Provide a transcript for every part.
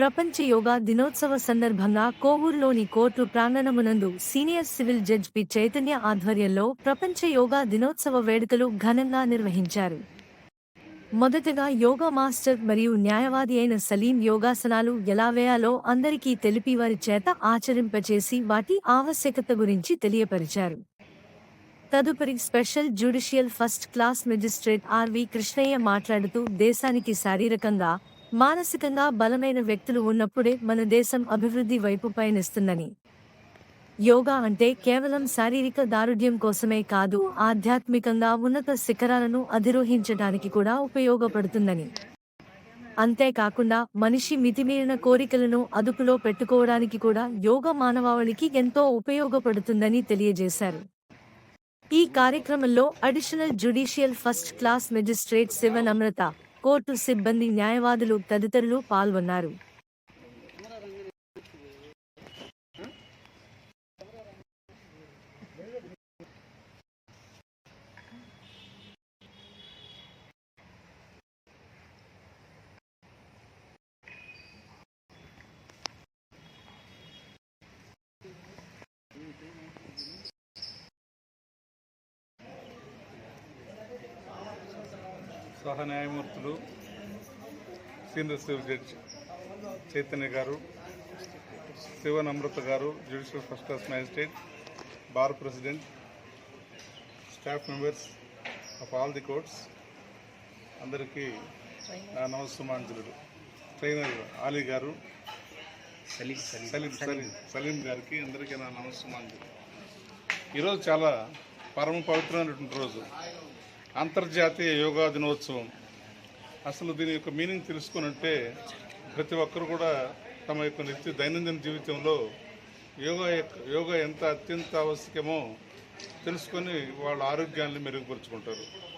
ప్రపంచ యోగా దినోత్సవ సందర్భంగా కోవూరులోని court ప్రాంగణమునందు senior civil judge P. Chaitanya ఆధ్వర్యంలో ప్రపంచ యోగా దినోత్సవ వేడుకలు ఘనంగా నిర్వహించారు. మొదటగా యోగా మాస్టర్ మరియు న్యాయవాది అయిన సలీం యోగాసనాలు ఎలా వేయాలో అందరికీ తెలిపి వారి చేత ఆచరింపచేసి వాటి ఆవశ్యకత గురించి తెలియపరిచారు. తదుపరి special judicial first class magistrate R V Krishnaiah మాట్లాడుతూ దేశానికి శారీరకంగా మానసికంగా బలమైన వ్యక్తులు ఉన్నప్పుడే మన దేశం అభివృద్ధి వైపు పయనిస్తుందని. యోగా అంటే కేవలం శారీరక దారుఢ్యం కోసమే కాదు ఆధ్యాత్మికంగా ఉన్నత శిఖరాలను అధిరోహించడానికి కూడా ఉపయోగపడుతుందని. అంతేకాకుండా మనిషి మితిమీరిన కోరికలను అదుపులో పెట్టుకోవడానికి కూడా యోగ మానవాళికి ఎంతో ఉపయోగపడుతుందని తెలియజేశారు. ఈ కార్యక్రమంలో additional judicial first class magistrate Sivan Amrita court సిబ్బంది న్యాయవాదులు తదితరులు పాల్గొన్నారు. సహ న్యాయమూర్తులు సీనియర్ సివిల్ జడ్జి చైతన్య గారు శివన్ అమృత గారు judicial first class magistrate bar president staff members of all the courts అందరికీ నా నమస్సుమాంజలుడు ట్రైనర్ ఆలీ గారు సలీం. సలీం సలీం గారికి అందరికీ నా నమస్సుమాంజలు. ఈరోజు చాలా పరమ పవిత్రమైనటువంటి రోజు. అంతర్జాతీయ యోగా దినోత్సవం. అసలు దీని యొక్క మీనింగ్ తెలుసుకున్నట్టే ప్రతి ఒక్కరు కూడా తమ యొక్క నిత్య దైనందిన జీవితంలో యోగా యొక్క- యోగా ఎంత అత్యంత ఆవశ్యకమో తెలుసుకొని వాళ్ళ ఆరోగ్యాన్ని మెరుగుపరుచుకుంటారు.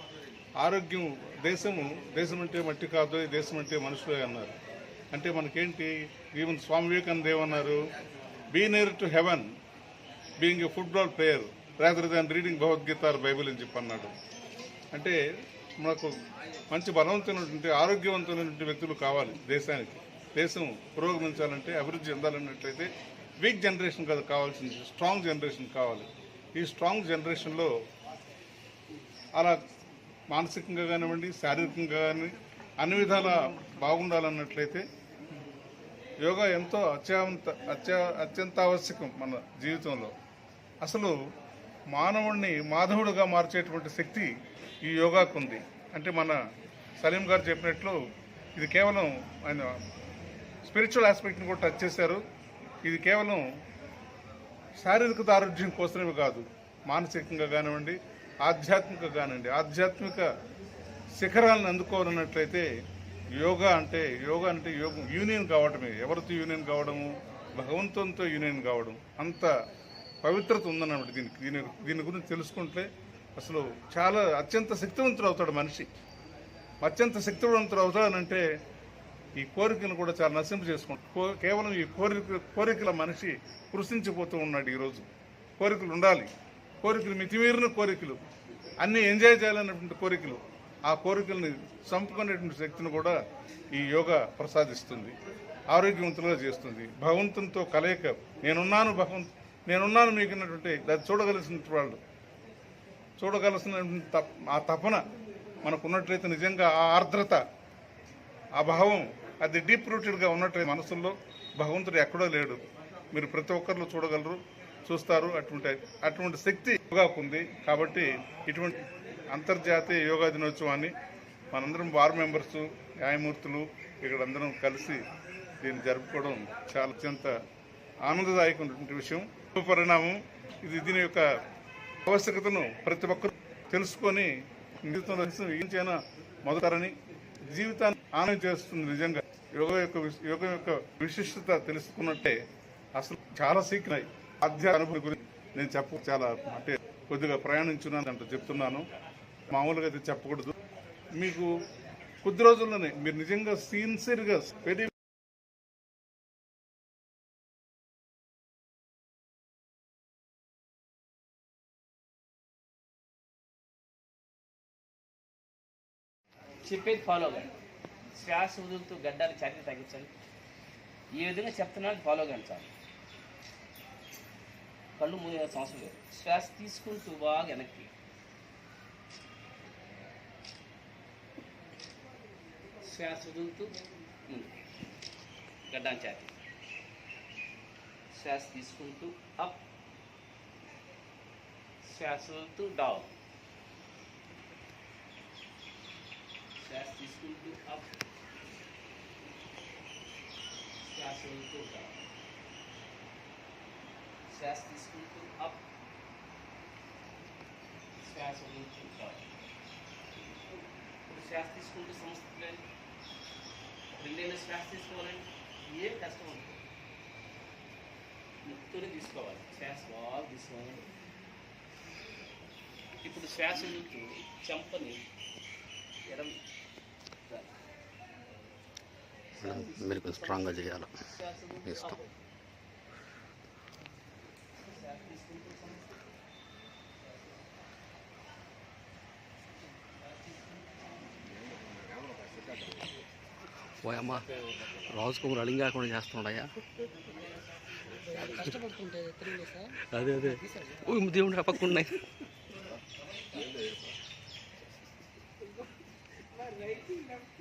ఆరోగ్యం దేశము దేశం అంటే మట్టి కాదు దేశం అంటే మనుషులే అన్నారు. అంటే మనకేంటి? ఈవెన్ స్వామి వివేకానంద ఏమన్నారు? Be near to heaven being a football player rather than reading Bhagavad Gita or Bible అని చెప్పి అన్నాడు. అంటే మనకు మంచి బలవంతమైనటువంటి ఆరోగ్యవంతమైనటువంటి వ్యక్తులు కావాలి దేశానికి. దేశం పురోగమించాలంటే అభివృద్ధి చెందాలన్నట్లయితే వీక్ జనరేషన్ కాదు కావాల్సింది స్ట్రాంగ్ జనరేషన్ కావాలి. ఈ స్ట్రాంగ్ జనరేషన్లో అలా మానసికంగా కానివ్వండి శారీరకంగా కానీ అన్ని విధాల బాగుండాలన్నట్లయితే యోగా ఎంతో అత్యంత అత్య అత్యంత ఆవశ్యకం మన జీవితంలో. అసలు మానవుడిని మాధవుడుగా మార్చేటువంటి శక్తి ఈ యోగాకు ఉంది అంటే మన సలీం గారు చెప్పినట్లు ఇది కేవలం ఆయన స్పిరిచువల్ ఆస్పెక్ట్ని కూడా టచ్ చేశారు. ఇది కేవలం శారీరక దారుఢ్యం కోసమే కాదు. మానసికంగా కానివ్వండి ఆధ్యాత్మిక కానివ్వండి ఆధ్యాత్మిక శిఖరాలను అందుకోవాలన్నట్లయితే యోగా అంటే యోగా అంటే యోగం యూనియన్ కావడమే ఎవరితో యూనియన్ కావడము? భగవంతునితో యూనియన్ కావడం. అంత పవిత్రత ఉందన్నమాట దీనికి. దీని దీని గురించి తెలుసుకుంటే అసలు చాలా అత్యంత శక్తివంతుడు అవుతాడు మనిషి. అత్యంత శక్తివంతుడు అవుతాడనంటే ఈ కోరికను కూడా చాలా నశింప చేసుకుంటాడు. కో- కేవలం ఈ కోరిక కోరికల మనిషి కృషించిపోతూ ఉన్నాడు ఈరోజు. కోరికలు ఉండాలి. కోరికలు మితిమీరిన కోరికలు. అన్నీ ఎంజాయ్ చేయాలన్నటువంటి కోరికలు. ఆ కోరికల్ని చంపుకునేటువంటి శక్తిని కూడా ఈ యోగా ప్రసాదిస్తుంది. ఆరోగ్యవంతులుగా చేస్తుంది. భగవంతునితో కలయిక. నేనున్నాను భగవంతు నేనున్నాను మీకు అన్నటువంటి అది చూడగలిసిన వాళ్ళు. చూడగలసిన ఆ తపన మనకున్నట్లయితే నిజంగా ఆ ఆర్ద్రత ఆ భావం అది డీప్ రూటెడ్గా ఉన్నట్లయితే మనసుల్లో భగవంతుడు ఎక్కడో లేడు. మీరు ప్రతి ఒక్కరిలో చూడగలరు చూస్తారు అటువంటి అటువంటి శక్తి యోగాకు ఉంది. కాబట్టి ఇటువంటి అంతర్జాతీయ యోగా దినోత్సవాన్ని మనందరం బార్ మెంబర్స్ న్యాయమూర్తులు ఇక్కడ అందరం కలిసి దీన్ని జరుపుకోవడం చాలా అత్యంత ఆనందదాయకమైనటువంటి విషయం. పరిణామం. ఇది దీని యొక్క ఆవశ్యకతను ప్రతి ఒక్కరు తెలుసుకొని జీవితంలో ఏం చేయనా మొదలరని జీవితాన్ని ఆనందం చేస్తుంది నిజంగా. యోగ యొక్క యోగ యొక్క విశిష్టత తెలుసుకున్నట్టే అసలు చాలా సీక్రాయి ఆధ్యాత్మిక గురించి నేను చెప్ప చాలా అంటే కొద్దిగా ప్రయాణించున్నాను అంటూ చెప్తున్నాను. మామూలుగా అయితే చెప్పకూడదు. మీకు కొద్ది రోజుల్లోనే మీరు నిజంగా సిన్సియర్గా వెరీ చెప్పేది ఫాలో అవ్వండి శ్వాస వదులుతూ గడ్డాలు చర్య తగ్గించండి ఈ విధంగా చెప్తున్నాను ఫాలో కానీ చాలు. కళ్ళు మూయాల్సిన అవసరం లేదు శ్వాస తీసుకుంటూ బాగా వెనక్కి. శ్వాస వదులుతూ ముందుకి. గడ్డాన్ శ్వాస తీసుకుంటూ అప్. శ్వాస వదులుతూ డౌన్ శ్వాస తీసుకుంటూ అప్ శ్వాస వదులుతూ డౌన్ శ్వాస తీసుకుంటూ అప్ శ్వాస వదులుతూ డౌన్ ఇప్పుడు శ్వాస తీసుకుంటూ సమస్య రెండేళ్ళ శ్వాస తీసుకోవాలండి ఏం కష్టం ఉంటుంది ముక్తుని తీసుకోవాలి శ్వాస బాగా తీసుకోవాలి ఇప్పుడు శ్వాస వదులుతూ చెంపని ఎడం మీరు కొంచెం స్ట్రాంగ్గా చేయాలి. ఇష్టం. పోయమ్మా శ్వాస తీసుకుంటూ కాకుండా చేస్తున్నాడయ్యా. అదే అదే. దేవుడు పక్కన్నాయి రైట్ లెఫ్ట్